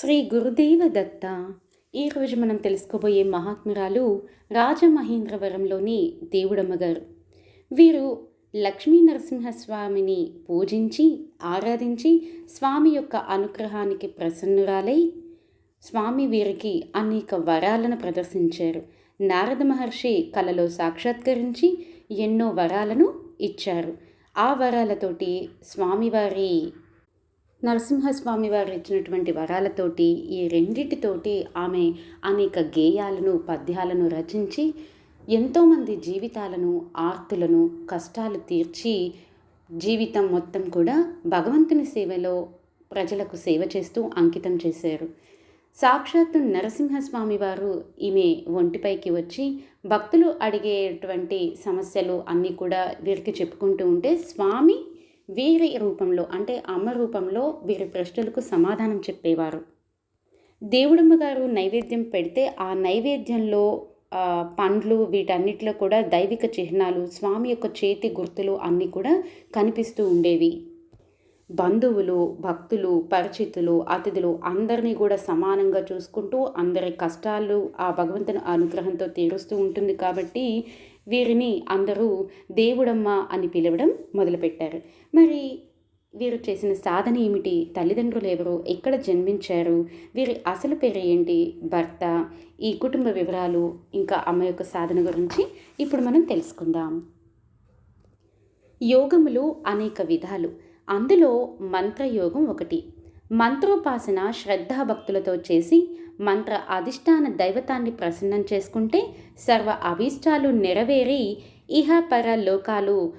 శ్రీ గురుదేవ దత్త. ఈరోజు మనం తెలుసుకోబోయే మహాత్మురాలు రాజమహేంద్రవరంలోని దేవుడమ్మ గారు వీరు లక్ష్మీ నరసింహస్వామిని పూజించి ఆరాధించి స్వామి యొక్క అనుగ్రహానికి ప్రసన్నురాలై స్వామి వీరికి అనేక వరాలను ప్రదర్శించారు. నారద మహర్షి కలలో సాక్షాత్కరించి ఎన్నో వరాలను ఇచ్చారు. ఆ వరాలతోటి స్వామివారి నరసింహస్వామి వారు ఇచ్చినటువంటి వరాలతోటి ఈ రెండిటితోటి ఆమె అనేక గేయాలను పద్యాలను రచించి ఎంతోమంది జీవితాలను ఆర్తులను కష్టాలు తీర్చి జీవితం మొత్తం కూడా భగవంతుని సేవలో ప్రజలకు సేవ చేస్తూ అంకితం చేశారు. సాక్షాత్తు నరసింహస్వామి వారు ఈమె ఒంటిపైకి వచ్చి భక్తులు అడిగేటువంటి సమస్యలు అన్నీ కూడా వీరికి చెప్పుకుంటూ ఉంటే స్వామి వీరి రూపంలో అంటే అమ్మ రూపంలో వీరి ప్రశ్నలకు సమాధానం చెప్పేవారు. దేవుడమ్మ గారు నైవేద్యం పెడితే ఆ నైవేద్యంలో పండ్లు వీటన్నిటిలో కూడా దైవిక చిహ్నాలు స్వామి యొక్క చేతి గుర్తులు అన్నీ కూడా కనిపిస్తూ ఉండేవి. బంధువులు భక్తులు పరిచితులు అతిథులు అందరినీ కూడా సమానంగా చూసుకుంటూ అందరి కష్టాలు ఆ భగవంతుని అనుగ్రహంతో తీరుస్తూ ఉంటుంది కాబట్టి వీరిని అందరూ దేవుడమ్మ అని పిలవడం మొదలుపెట్టారు. మరి వీరు చేసిన సాధన ఏమిటి? తల్లిదండ్రులు ఎవరు? ఎక్కడ జన్మించారు? వీరి అసలు పేరు ఏంటి? భర్త? ఈ కుటుంబ వివరాలు ఇంకా అమ్మ యొక్క సాధన గురించి ఇప్పుడు మనం తెలుసుకుందాం. యోగములు అనేక విధాలు. అందులో మంత్రయోగం ఒకటి. మంత్రోపాసన శ్రద్ధాభక్తులతో చేసి మంత్ర అధిష్టాన దైవతాన్ని ప్రసన్నం చేసుకుంటే సర్వ అభీష్టాలు నెరవేరి ఇహపర లోకాలు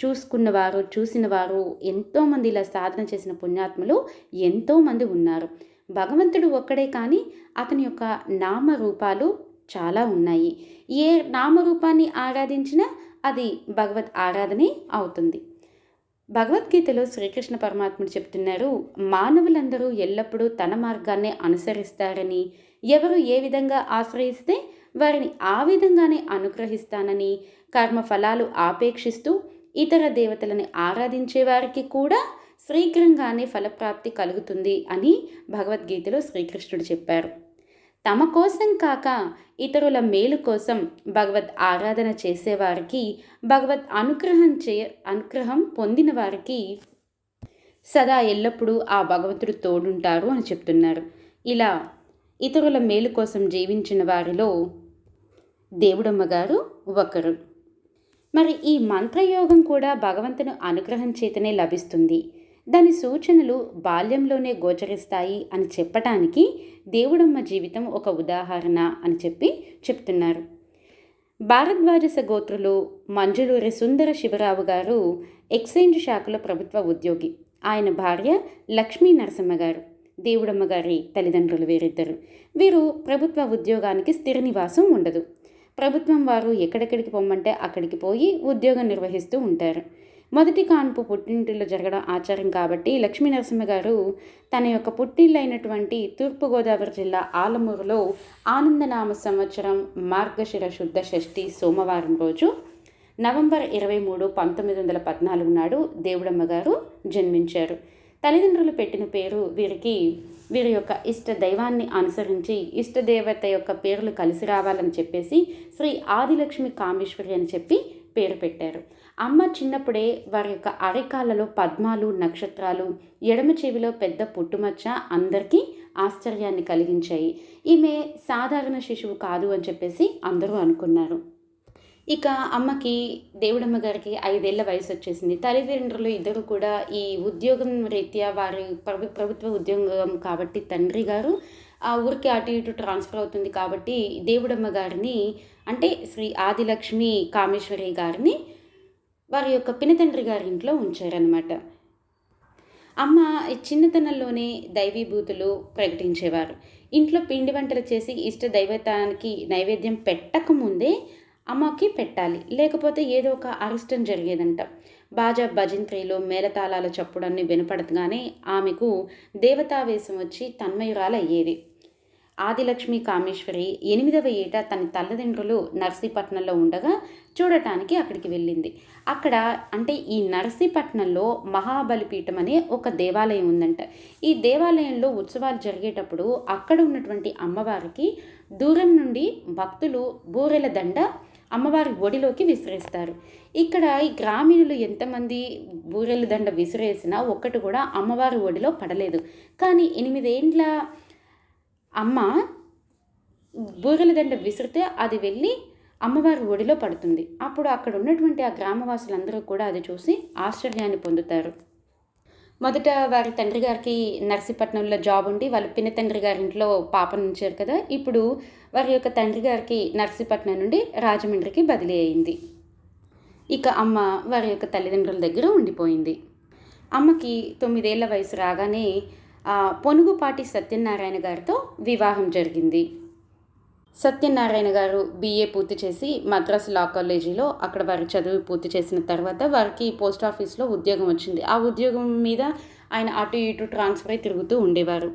చూసుకున్నవారు చూసినవారు ఎంతోమంది ఇలా సాధన చేసిన పుణ్యాత్ములు ఎంతోమంది ఉన్నారు. భగవంతుడు ఒక్కడే కానీ అతని యొక్క నామరూపాలు చాలా ఉన్నాయి. ఏ నామరూపాన్ని ఆరాధించినా అది భగవత్ ఆరాధనే అవుతుంది. భగవద్గీతలో శ్రీకృష్ణ పరమాత్ముడు చెప్తున్నారు మానవులందరూ ఎల్లప్పుడూ తన మార్గాన్నే అనుసరిస్తారని ఎవరు ఏ విధంగా ఆశ్రయిస్తే వారిని ఆ విధంగానే అనుగ్రహిస్తానని కర్మ ఫలాలు ఆపేక్షిస్తూ ఇతర దేవతలను ఆరాధించే వారికి కూడా శీఘ్రంగానే ఫలప్రాప్తి కలుగుతుంది అని భగవద్గీతలో శ్రీకృష్ణుడు చెప్పారు. తమ కోసం కాక ఇతరుల మేలు కోసం భగవద్ ఆరాధన చేసేవారికి భగవద్ అనుగ్రహం చే అనుగ్రహం పొందిన వారికి సదా ఎల్లప్పుడూ ఆ భగవంతుడు తోడుంటారు అని చెప్తున్నారు. ఇలా ఇతరుల మేలు కోసం జీవించిన వారిలో దేవుడమ్మ గారు ఒకరు. మరి ఈ మంత్రయోగం కూడా భగవంతుని అనుగ్రహం చేతనే లభిస్తుంది. దాని సూచనలు బాల్యంలోనే గోచరిస్తాయి అని చెప్పటానికి దేవుడమ్మ జీవితం ఒక ఉదాహరణ అని చెప్పి చెప్తున్నారు. భారద్వాజస గోత్రులు మంజులూరి సుందర శివరావు గారు ఎక్స్చేంజ్ శాఖలో ప్రభుత్వ ఉద్యోగి. ఆయన భార్య లక్ష్మీ నరసింహ గారు దేవుడమ్మ గారి తల్లిదండ్రులు వీరిద్దరు. వీరు ప్రభుత్వ ఉద్యోగానికి స్థిర నివాసం ఉండదు. ప్రభుత్వం వారు ఎక్కడెక్కడికి పొమ్మంటే అక్కడికి పోయి ఉద్యోగం నిర్వహిస్తూ ఉంటారు. మొదటి కాన్పు పుట్టింటిలో జరగడం ఆచారం కాబట్టి లక్ష్మీ నరసింహ గారు తన యొక్క పుట్టిళ్ళైనటువంటి తూర్పుగోదావరి జిల్లా ఆలమూరులో ఆనందనామ సంవత్సరం మార్గశిర శుద్ధ షష్ఠి సోమవారం రోజు నవంబర్ ఇరవై మూడు పంతొమ్మిది వందల పద్నాలుగు నాడు దేవుడమ్మ గారు జన్మించారు. తల్లిదండ్రులు పెట్టిన పేరు వీరికి వీరి యొక్క ఇష్ట దైవాన్ని అనుసరించి ఇష్ట దేవత యొక్క పేర్లు కలిసి రావాలని చెప్పేసి శ్రీ ఆదిలక్ష్మి కామేశ్వరి అని చెప్పి పేరు పెట్టారు. అమ్మ చిన్నప్పుడే వారి యొక్క అరికాలలో పద్మాలు నక్షత్రాలు ఎడమ చెవిలో పెద్ద పుట్టుమచ్చ అందరికీ ఆశ్చర్యాన్ని కలిగించాయి. ఈమె సాధారణ శిశువు కాదు అని చెప్పేసి అందరూ అనుకున్నారు. ఇక అమ్మకి దేవుడమ్మ గారికి ఐదేళ్ళ వయసు వచ్చేసింది. తల్లిదండ్రులు ఇద్దరు కూడా ఈ ఉద్యోగం రీత్యా వారి ప్రభు ప్రభుత్వ ఉద్యోగం కాబట్టి తండ్రి గారు ఆ ఊరికి అటు ఇటు ట్రాన్స్ఫర్ అవుతుంది కాబట్టి దేవుడమ్మ గారిని అంటే శ్రీ ఆదిలక్ష్మి కామేశ్వరి గారిని వారి యొక్క పినతండ్రి గారి ఇంట్లో ఉంచారనమాట అమ్మ ఈ చిన్నతనంలోనే దైవీభూతులు ప్రకటించేవారు. ఇంట్లో పిండి వంటలు చేసి ఇష్ట దైవతానికి నైవేద్యం పెట్టకముందే అమ్మకి పెట్టాలి. లేకపోతే ఏదో ఒక అరిష్టం జరిగేదంట. బాజా భజంత్రిలో మేళతాళాల చప్పుడన్నీ వినపడగానే ఆమెకు దేవతావేశం వచ్చి తన్మయురాలు అయ్యేది ఆదిలక్ష్మి కామేశ్వరి ఎనిమిదవ ఏట తన తల్లిదండ్రులు నర్సీపట్నంలో ఉండగా చూడటానికి అక్కడికి వెళ్ళింది. అక్కడ అంటే ఈ నర్సీపట్నంలో మహాబలిపీఠం అనే ఒక దేవాలయం ఉందంట. ఈ దేవాలయంలో ఉత్సవాలు జరిగేటప్పుడు అక్కడ ఉన్నటువంటి అమ్మవారికి దూరం నుండి భక్తులు బూరెల దండ అమ్మవారి ఒడిలోకి విసిరేస్తారు. ఇక్కడ ఈ గ్రామీణులు ఎంతమంది బూరెల దండ విసిరేసినా ఒక్కటి కూడా అమ్మవారి ఒడిలో పడలేదు. కానీ ఎనిమిదేండ్ల అమ్మ బూరెల దండ విసిరితే అది వెళ్ళి అమ్మవారి ఒడిలో పడుతుంది. అప్పుడు అక్కడ ఉన్నటువంటి ఆ గ్రామవాసులందరూ కూడా అది చూసి ఆశ్చర్యాన్ని పొందుతారు. మొదట వారి తండ్రి గారికి నర్సీపట్నంలో జాబ్ ఉండి వాళ్ళ పిన్న తండ్రి గారి ఇంట్లో పాపనుంచారు కదా. ఇప్పుడు వారి యొక్క తండ్రి గారికి నర్సీపట్నం నుండి రాజమండ్రికి బదిలీ అయింది. ఇక అమ్మ వారి యొక్క తల్లిదండ్రుల దగ్గర ఉండిపోయింది. అమ్మకి తొమ్మిదేళ్ళ వయసు రాగానే పొనుగుపాటి సత్యనారాయణ గారితో వివాహం జరిగింది. సత్యనారాయణ గారు బీఏ పూర్తి చేసి మద్రాసు లా కాలేజీలో అక్కడ వారి చదువు పూర్తి చేసిన తర్వాత వారికి పోస్ట్ ఆఫీస్లో ఉద్యోగం వచ్చింది. ఆ ఉద్యోగం మీద ఆయన అటు ఇటు ట్రాన్స్ఫర్ అయి తిరుగుతూ ఉండేవారు.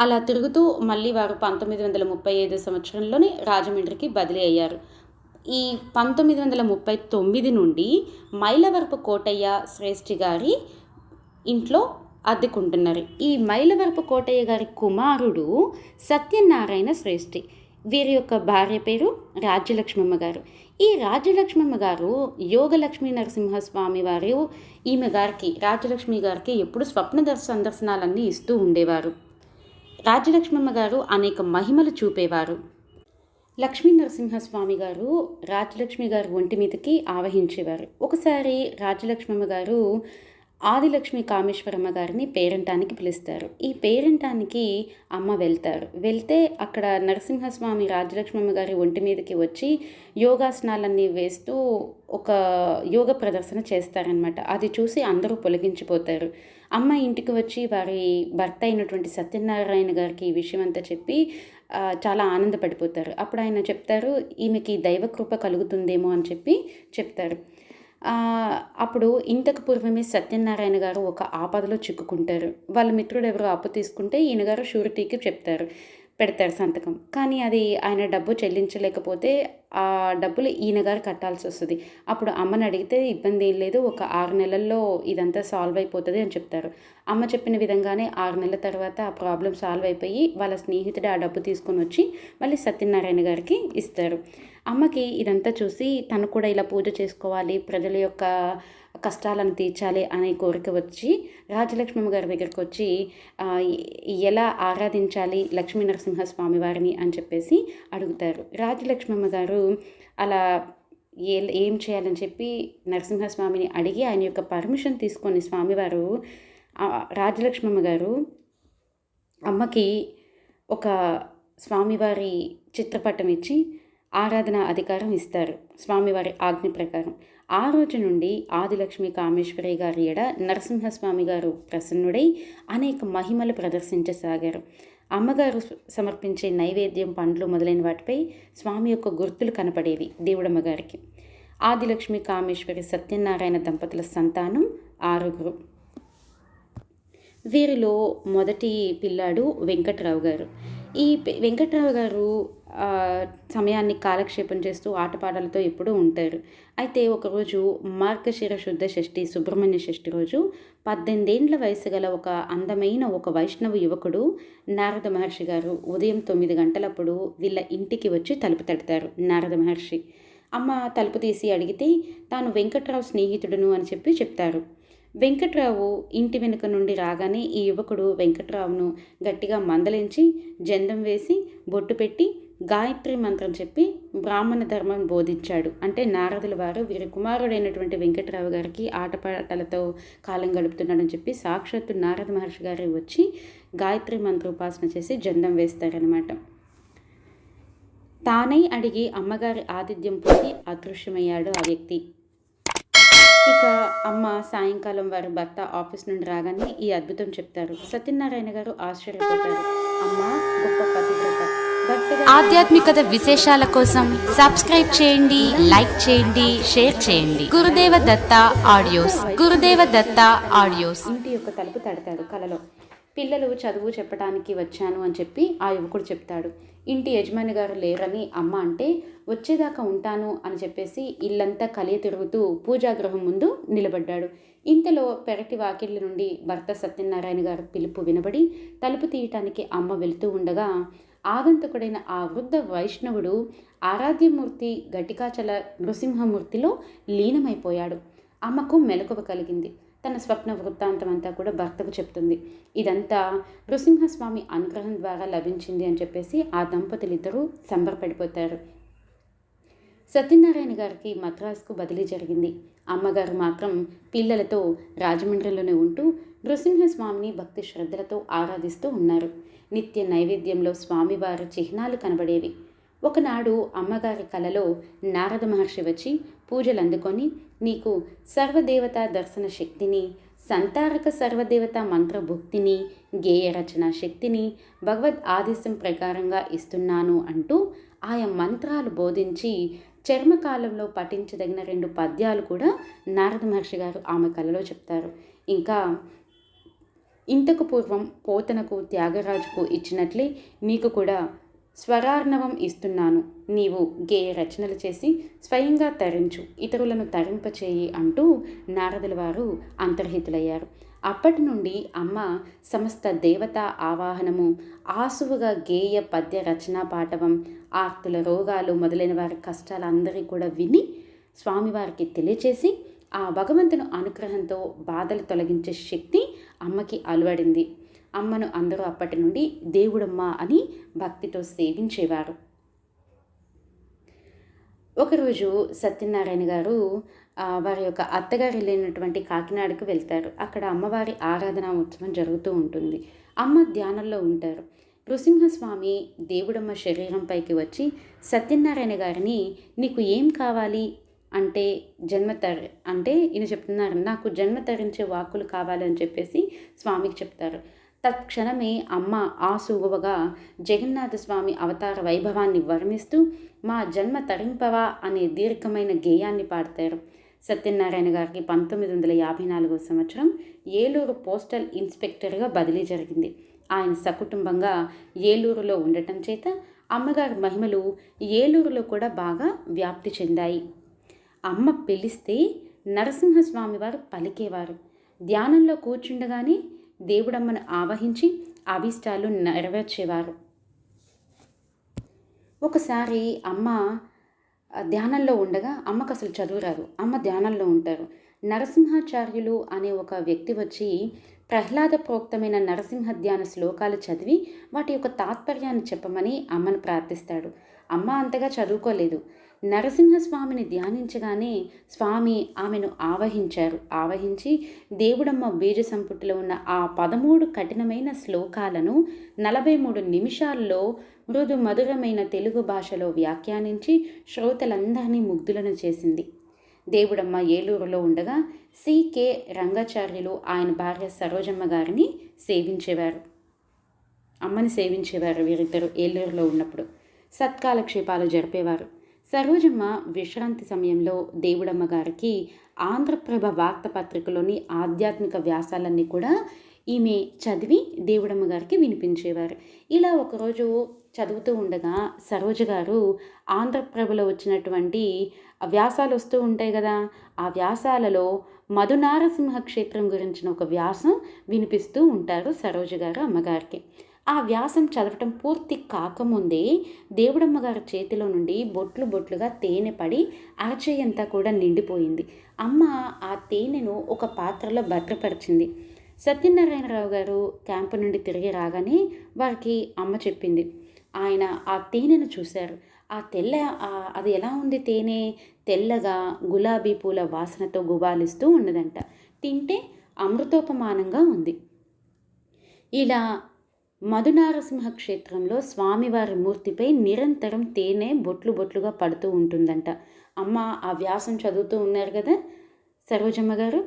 అలా తిరుగుతూ మళ్ళీ వారు పంతొమ్మిది వందల ముప్పై ఐదు సంవత్సరంలోనే రాజమండ్రికి బదిలీ అయ్యారు. ఈ పంతొమ్మిది వందల ముప్పై తొమ్మిది నుండి మైలవరపు కోటయ్య శ్రేష్ఠి గారి ఇంట్లో అద్దుకుంటున్నారు. ఈ మైలవరపు కోటయ్య గారి కుమారుడు సత్యనారాయణ శ్రేష్ఠి. వీరి యొక్క భార్య పేరు రాజ్యలక్ష్మమ్మ గారు. ఈ రాజ్యలక్ష్మమ్మ గారు యోగలక్ష్మీ నరసింహస్వామి వారు. ఈమె గారికి రాజ్యలక్ష్మి గారికి ఎప్పుడు స్వప్న దర్శ సందర్శనాలన్నీ ఇస్తూ ఉండేవారు. రాజ్యలక్ష్మమ్మ గారు అనేక మహిమలు చూపేవారు. లక్ష్మీ నరసింహస్వామి గారు రాజలక్ష్మి గారు ఒంటి మీదకి ఆవహించేవారు. ఒకసారి రాజలక్ష్మమ్మ గారు ఆదిలక్ష్మి కామేశ్వరమ్మ గారిని పేరంటానికి పిలుస్తారు. ఈ పేరంటానికి అమ్మ వెళ్తారు. వెళ్తే అక్కడ నరసింహస్వామి రాజలక్ష్మమ్మ గారి ఒంటి మీదకి వచ్చి యోగాసనాలన్నీ వేస్తూ ఒక యోగ ప్రదర్శన చేస్తారనమాట అది చూసి అందరూ పొలగించిపోతారు. అమ్మ ఇంటికి వచ్చి వారి భర్త అయినటువంటి సత్యనారాయణ గారికి ఈ విషయం అంతా చెప్పి చాలా ఆనందపడిపోతారు. అప్పుడు ఆయన చెప్తారు ఈమెకి దైవకృప కలుగుతుందేమో అని చెప్పి చెప్తారు. అప్పుడు ఇంతకు పూర్వమే సత్యనారాయణ గారు ఒక ఆపదలో చిక్కుకుంటారు. వాళ్ళ మిత్రుడు ఎవరో అప్పు తీసుకుంటే ఈయన గారు షూరిటీకి చెప్తారు. పెడతారు సంతకం. కానీ అది ఆయన డబ్బు చెల్లించలేకపోతే ఆ డబ్బులు ఈయన గారు కట్టాల్సి వస్తుంది. అప్పుడు అమ్మని అడిగితే ఇబ్బంది ఏం లేదు ఒక ఆరు నెలల్లో ఇదంతా సాల్వ్ అయిపోతుంది అని చెప్తారు. అమ్మ చెప్పిన విధంగానే ఆరు నెలల తర్వాత ఆ ప్రాబ్లం సాల్వ్ అయిపోయి వాళ్ళ స్నేహితుడు ఆ డబ్బు తీసుకొని వచ్చి మళ్ళీ సత్యనారాయణ గారికి ఇస్తారు. అమ్మకి ఇదంతా చూసి తను కూడా ఇలా పూజ చేసుకోవాలి ప్రజల యొక్క కష్టాలను తీర్చాలి అనే కోరిక వచ్చి రాజలక్ష్మమ్మ గారి దగ్గరికి వచ్చి ఎలా ఆరాధించాలి లక్ష్మీ నరసింహస్వామి వారిని అని చెప్పేసి అడుగుతారు. రాజలక్ష్మమ్మ గారు అలా ఏ ఏం చేయాలని చెప్పి నరసింహస్వామిని అడిగి ఆయన యొక్క పర్మిషన్ తీసుకొని స్వామివారు రాజలక్ష్మమ్మ గారు అమ్మకి ఒక స్వామివారి చిత్రపటం ఇచ్చి ఆరాధన అధికారం ఇస్తారు. స్వామివారి ఆజ్ఞ ప్రకారం. ఆ రోజు నుండి ఆదిలక్ష్మి కామేశ్వరి గారి ఎడ నరసింహస్వామి గారు ప్రసన్నుడై అనేక మహిమలు ప్రదర్శించసాగారు. అమ్మగారు సమర్పించే నైవేద్యం పండ్లు మొదలైన వాటిపై స్వామి యొక్క గుర్తులు కనపడేవి దేవుడమ్మ గారికి ఆదిలక్ష్మి కామేశ్వరి సత్యనారాయణ దంపతుల సంతానం ఆరుగురు. వీరిలో మొదటి పిల్లాడు వెంకట్రావు గారు. ఈ వెంకట్రావు గారు సమయాన్ని కాలక్షేపం చేస్తూ ఆటపాటలతో ఎప్పుడూ ఉంటారు. అయితే ఒకరోజు మార్గశిర శుద్ధ షష్ఠి సుబ్రహ్మణ్య షష్ఠి రోజు పద్దెనిమిదేండ్ల వయసు గల ఒక అందమైన ఒక వైష్ణవ యువకుడు నారద మహర్షి గారు ఉదయం తొమ్మిది గంటలప్పుడు వీళ్ళ ఇంటికి వచ్చి తలుపు తడతారు నారద మహర్షి. అమ్మ తలుపు తీసి అడిగితే తాను వెంకట్రావు స్నేహితుడును అని చెప్పి చెప్తారు. వెంకట్రావు ఇంటి వెనుక నుండి రాగానే ఈ యువకుడు వెంకట్రావును గట్టిగా మందలించి జందం వేసి బొట్టు పెట్టి గాయత్రి మంత్రం చెప్పి బ్రాహ్మణ ధర్మం బోధించాడు. అంటే నారదుల వారు వీరి కుమారుడైనటువంటి వెంకటరావు గారికి ఆటపాటలతో కాలం గడుపుతున్నాడని చెప్పి సాక్షాత్తు నారద మహర్షి గారు వచ్చి గాయత్రి మంత్రోపాసన చేసి జందం వేస్తారనమాట తానై అడిగి అమ్మగారి ఆతిథ్యం పొంది అదృశ్యమయ్యాడు ఆ వ్యక్తి. ఇక అమ్మ సాయంకాలం వారి భర్త ఆఫీస్ నుండి రాగానే ఈ అద్భుతం చెప్తారు. సత్యనారాయణ గారు ఆశ్చర్యపోతారు. అమ్మ గొప్ప పతివ్రత. ఆధ్యాత్మికత విశేషాల కోసం సబ్స్క్రైబ్ చేయండి లైక్ చేయండి షేర్ చేయండి. గురుదేవ దత్త ఆడియోస్ గురుదేవ దత్త ఆడియోస్. ఇంటి యొక్క తలుపు తడతాడు కలలో. పిల్లలు చదువు చెప్పడానికి వచ్చాను అని చెప్పి ఆ యువకుడు చెప్తాడు. ఇంటి యజమాని గారు లేరని అమ్మ అంటే వచ్చేదాకా ఉంటాను అని చెప్పేసి ఇల్లంతా కలియ తిరుగుతూ పూజాగృహం ముందు నిలబడ్డాడు. ఇంతలో పెరటి వాకిళ్ళ నుండి భర్త సత్యనారాయణ గారి పిలుపు వినబడి తలుపు తీయటానికి అమ్మ వెళుతూ ఉండగా ఆగంతుకుడైన ఆ వృద్ధ వైష్ణవుడు ఆరాధ్యమూర్తి ఘటికాచల నృసింహమూర్తిలో లీనమైపోయాడు. అమ్మకు మెలకువ కలిగింది. తన స్వప్న వృత్తాంతం అంతా కూడా భర్తకు చెప్తుంది. ఇదంతా నృసింహస్వామి అనుగ్రహం ద్వారా లభించింది అని చెప్పేసి ఆ దంపతులిద్దరూ సంబరపడిపోతారు. సత్యనారాయణ గారికి మద్రాసుకు బదిలీ జరిగింది. అమ్మగారు మాత్రం పిల్లలతో రాజమండ్రిలోనే ఉంటూ నృసింహస్వామిని భక్తి శ్రద్ధలతో ఆరాధిస్తూ ఉన్నారు. నిత్య నైవేద్యంలో స్వామివారి చిహ్నాలు కనబడేవి. ఒకనాడు అమ్మగారి కలలో నారద మహర్షి వచ్చి పూజలు అందుకొని నీకు సర్వదేవతా దర్శన శక్తిని సంతారక సర్వదేవత మంత్రభుక్తిని గేయ రచన శక్తిని భగవద్ ఆదేశం ప్రకారంగా ఇస్తున్నాను అంటూ ఆయా మంత్రాలు బోధించి చర్మకాలంలో పఠించదగిన రెండు పద్యాలు కూడా నారద మహర్షి గారు ఆమె కలలో చెప్తారు. ఇంకా ఇంతకు పూర్వం పోతనకు త్యాగరాజుకు ఇచ్చినట్లే నీకు కూడా స్వరార్ణవం ఇస్తున్నాను. నీవు గేయ రచనలు చేసి స్వయంగా తరించు ఇతరులను తరింపచేయి అంటూ నారదుల వారు అంతర్హితులయ్యారు. అప్పటి నుండి అమ్మ సమస్త దేవతా ఆవాహనము ఆసువుగా గేయ పద్య రచనా పాఠవం ఆర్తుల రోగాలు మొదలైన వారి కష్టాలు అందరికీ కూడా విని స్వామివారికి తెలియచేసి ఆ భగవంతుని అనుగ్రహంతో బాధలు తొలగించే శక్తి అమ్మకి అలవడింది. అమ్మను అందరూ అప్పటి నుండి దేవుడమ్మ అని భక్తితో సేవించేవారు. ఒకరోజు సత్యనారాయణ గారు వారి యొక్క అత్తగారు వెళ్ళినటువంటి కాకినాడకు వెళ్తారు. అక్కడ అమ్మవారి ఆరాధన ఉత్సవం జరుగుతూ ఉంటుంది. అమ్మ ధ్యానంలో ఉంటారు. నృసింహస్వామి దేవుడమ్మ శరీరంపైకి వచ్చి సత్యనారాయణ గారిని నీకు ఏం కావాలి? అంటే జన్మ తర అంటే ఈయన చెప్తున్నారు నాకు జన్మ తరించే వాక్కులు కావాలని చెప్పేసి స్వామికి చెప్తారు. తత్క్షణమే అమ్మ ఆసువుగా జగన్నాథ స్వామి అవతార వైభవాన్ని వర్ణిస్తూ మా జన్మ తరింపవా అనే దీర్ఘమైన గేయాన్ని పాడతారు. సత్యనారాయణ గారికి పంతొమ్మిది వందల యాభై నాలుగో సంవత్సరం ఏలూరు పోస్టల్ ఇన్స్పెక్టర్గా బదిలీ జరిగింది. ఆయన సకుటుంబంగా ఏలూరులో ఉండటం చేత అమ్మగారి మహిమలు ఏలూరులో కూడా బాగా వ్యాప్తి చెందాయి. అమ్మ పిలిస్తే నరసింహస్వామి వారు పలికేవారు. ధ్యానంలో కూర్చుండగానే దేవుడమ్మను ఆవహించి అభిష్టాలు నెరవేర్చేవారు. ఒకసారి అమ్మ ధ్యానంలో ఉండగా అమ్మకు అసలు చదువు రాదు. అమ్మ ధ్యానంలో ఉంటారు. నరసింహాచార్యులు అనే ఒక వ్యక్తి వచ్చి ప్రహ్లాద ప్రోక్తమైన నరసింహ ధ్యాన శ్లోకాలు చదివి వాటి యొక్క తాత్పర్యాన్ని చెప్పమని అమ్మను ప్రార్థిస్తాడు. అమ్మ అంతగా చదువుకోలేదు. నరసింహస్వామిని ధ్యానించగానే స్వామి ఆమెను ఆవహించారు. ఆవహించి దేవుడమ్మ బీజ సంపుటిలో ఉన్న ఆ పదమూడు కఠినమైన శ్లోకాలను నలభై మూడు నిమిషాల్లో మృదు మధురమైన తెలుగు భాషలో వ్యాఖ్యానించి శ్రోతలందరినీ ముగ్ధులను చేసింది. దేవుడమ్మ ఏలూరులో ఉండగా సికే రంగాచార్యులు ఆయన భార్య సరోజమ్మ గారిని సేవించేవారు. అమ్మని సేవించేవారు వీరిద్దరు ఏలూరులో ఉన్నప్పుడు. సత్కాలక్షేపాలు జరిపేవారు. సరోజమ్మ విశ్రాంతి సమయంలో దేవుడమ్మ గారికి ఆంధ్రప్రభ వార్తాపత్రికలోని ఆధ్యాత్మిక వ్యాసాలన్నీ కూడా ఈమె చదివి దేవుడమ్మ గారికి వినిపించేవారు. ఇలా ఒకరోజు చదువుతూ ఉండగా సరోజ గారు ఆంధ్రప్రభలో వచ్చినటువంటి వ్యాసాలు వస్తూ ఉంటాయి కదా ఆ వ్యాసాలలో మధునారసింహ క్షేత్రం గురించిన ఒక వ్యాసం వినిపిస్తూ ఉంటారు సరోజ గారు అమ్మగారికి. ఆ వ్యాసం చదవటం పూర్తి కాకముందే దేవుడమ్మ గారి చేతిలో నుండి బొట్లు బొట్లుగా తేనె పడి అరచేయంతా కూడా నిండిపోయింది. అమ్మ ఆ తేనెను ఒక పాత్రలో భద్రపరిచింది. సత్యనారాయణరావు గారు క్యాంపు నుండి తిరిగి రాగానే వారికి అమ్మ చెప్పింది. ఆయన ఆ తేనెను చూశారు. ఆ తెల్ల అది ఎలా ఉంది తేనె? తెల్లగా గులాబీ పూల వాసనతో గుబాలిస్తూ ఉన్నదంట. తింటే అమృతోపమానంగా ఉంది. ఇలా మధునారసింహ క్షేత్రంలో స్వామివారి మూర్తిపై నిరంతరం తేనె బొట్లు బొట్లుగా పడుతూ ఉంటుందంట. అమ్మ ఆ వ్యాసం చదువుతూ ఉన్నారు కదా సరోజమ్మ గారు?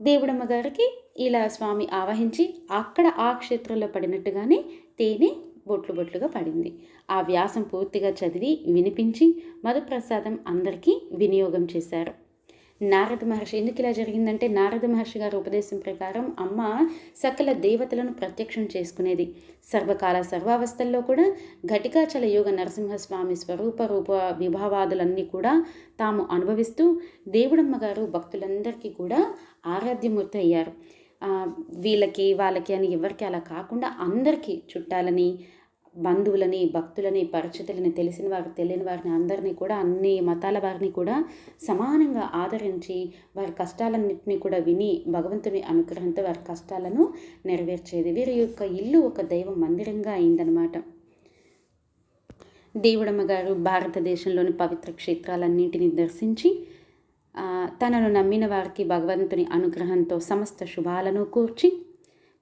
దేవుడమ్మ గారికి ఇలా స్వామి ఆవహించి అక్కడ ఆ క్షేత్రంలో పడినట్టుగానే తేనె బొట్లు బొట్లుగా పడింది. ఆ వ్యాసం పూర్తిగా చదివి వినిపించి మధుప్రసాదం అందరికీ వినియోగం చేశారు. నారద మహర్షి. ఎందుకు ఇలా జరిగిందంటే నారద మహర్షి గారి ఉపదేశం ప్రకారం అమ్మ సకల దేవతలను ప్రత్యక్షం చేసుకునేది. సర్వకాల సర్వావస్థల్లో కూడా ఘటికాచల యోగ నరసింహస్వామి స్వరూప రూప విభావాదులన్నీ కూడా తాము అనుభవిస్తూ దేవుడమ్మ గారు భక్తులందరికీ కూడా ఆరాధ్యమూర్తి అయ్యారు. వీళ్ళకి వాళ్ళకి అని ఎవరికి అలా కాకుండా అందరికీ చుట్టాలని బంధువులని భక్తులని పరిచితులని తెలిసిన వారు తెలియని వారిని అందరినీ కూడా అన్ని మతాల వారిని కూడా సమానంగా ఆదరించి వారి కష్టాలన్నింటినీ కూడా విని భగవంతుని అనుగ్రహంతో వారి కష్టాలను నెరవేర్చేది. వీరి యొక్క ఇల్లు ఒక దైవ మందిరంగా అయిందనమాట దేవుడమ్మ గారు భారతదేశంలోని పవిత్ర క్షేత్రాలన్నింటినీ దర్శించి తనను నమ్మిన వారికి భగవంతుని అనుగ్రహంతో సమస్త శుభాలను కూర్చి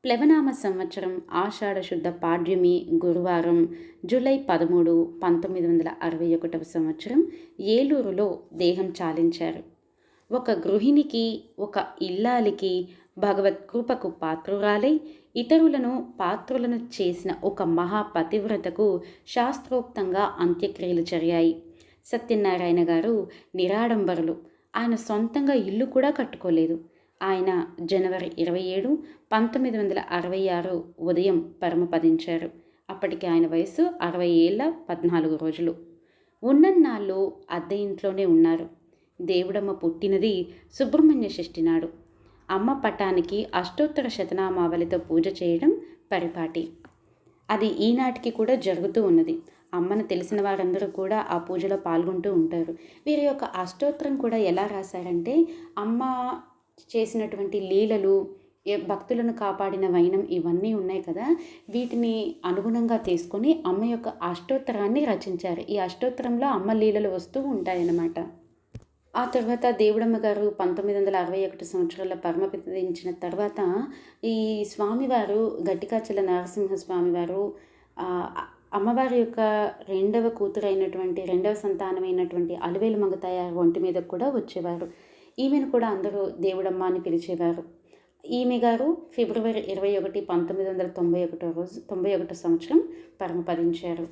ప్లవనామ సంవత్సరం ఆషాఢ శుద్ధ పాడ్యమి గురువారం జూలై పదమూడు పంతొమ్మిది వందల అరవై ఒకటవ సంవత్సరం ఏలూరులో దేహం చాలించారు. ఒక గృహిణికి ఒక ఇల్లాలికి భగవత్ కృపకు పాత్రురాలై ఇతరులను పాత్రులను చేసిన ఒక మహాపతివ్రతకు శాస్త్రోక్తంగా అంత్యక్రియలు జరిగాయి. సత్యనారాయణ గారు నిరాడంబరులు. ఆయన సొంతంగా ఇల్లు కూడా కట్టుకోలేదు. ఆయన జనవరి ఇరవై ఏడు పంతొమ్మిది వందల అరవై ఆరు ఉదయం పరమపదించారు. అప్పటికి ఆయన వయసు అరవై ఏళ్ళ పద్నాలుగు రోజులు. ఉన్నన్నాళ్ళు అద్దె ఇంట్లోనే ఉన్నారు. దేవుడమ్మ పుట్టినది సుబ్రహ్మణ్య షష్ఠి నాడు. అమ్మ పటానికి అష్టోత్తర శతనామావళితో పూజ చేయడం పరిపాటి. అది ఈనాటికి కూడా జరుగుతూ ఉన్నది. అమ్మను తెలిసిన వారందరూ కూడా ఆ పూజలో పాల్గొంటూ ఉంటారు. వీరి యొక్క అష్టోత్తరం కూడా ఎలా రాశారంటే అమ్మ చేసినటువంటి లీలలు భక్తులను కాపాడిన వైనం ఇవన్నీ ఉన్నాయి కదా. వీటిని అనుగుణంగా తీసుకొని అమ్మ యొక్క అష్టోత్తరాన్ని రచించారు. ఈ అష్టోత్తరంలో అమ్మ లీలలు వస్తూ ఉంటాయన్నమాట. ఆ తర్వాత దేవుడమ్మ గారు పంతొమ్మిది వందల అరవై ఒకటి సంవత్సరాల పరమపదించిన తర్వాత ఈ స్వామివారు గట్టికాచల నరసింహస్వామివారు అమ్మవారి యొక్క రెండవ కూతురు అయినటువంటి రెండవ సంతానమైనటువంటి అలివేలు మంగతాయారు ఒంటి మీద కూడా వచ్చేవారు. ఈమెను కూడా అందరూ దేవుడమ్మ అని పిలిచేవారు. ఈమె గారు ఫిబ్రవరి ఇరవై ఒకటి పంతొమ్మిది వందల తొంభై ఒకటో రోజు తొంభై ఒకటో సంవత్సరం పరమపదించారు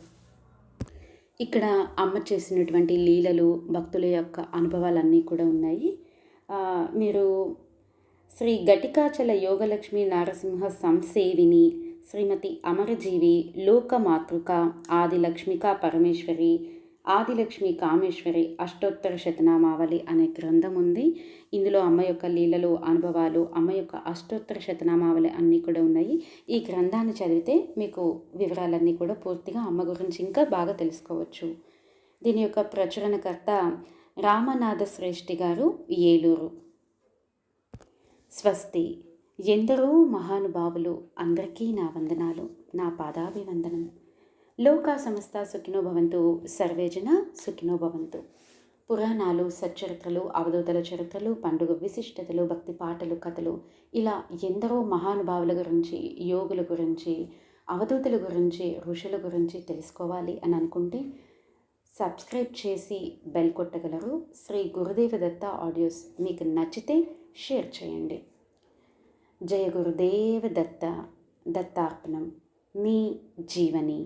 ఇక్కడ అమ్మ చేసినటువంటి లీలలు భక్తుల యొక్క అనుభవాలన్నీ కూడా ఉన్నాయి. మీరు శ్రీ ఘటికాచల యోగలక్ష్మి నారసింహ సంసేవిని శ్రీమతి అమరజీవి లోకమాతృక ఆదిలక్ష్మిక పరమేశ్వరి ఆదిలక్ష్మి కామేశ్వరి అష్టోత్తర శతనామావళి అనే గ్రంథం ఉంది. ఇందులో అమ్మ యొక్క లీలలు అనుభవాలు అమ్మ యొక్క అష్టోత్తర శతనామావళి అన్నీ కూడా ఉన్నాయి. ఈ గ్రంథాన్ని చదివితే మీకు వివరాలన్నీ కూడా పూర్తిగా అమ్మ గురించి ఇంకా బాగా తెలుసుకోవచ్చు. దీని యొక్క ప్రచురణకర్త రామనాథ శ్రేష్ఠి గారు ఏలూరు. స్వస్తి. ఎందరో మహానుభావులు అందరికీ నా వందనాలు నా పాదాభివందనం. లోకా సంస్థ సుఖినోభవంతు సర్వేజన సుఖినోభవంతు పురాణాలు సచ్చరిత్రలు అవధూతల చరిత్రలు పండుగ విశిష్టతలు భక్తి పాటలు కథలు ఇలా ఎందరో మహానుభావుల గురించి యోగుల గురించి అవధూతల గురించి ఋషుల గురించి తెలుసుకోవాలి అని అనుకుంటే సబ్స్క్రైబ్ చేసి బెల్ కొట్టగలరు. శ్రీ గురుదేవ దత్త ఆడియోస్ మీకు నచ్చితే షేర్ చేయండి. జయ గురుదేవ దత్త దత్తార్పణం. మీ జీవని.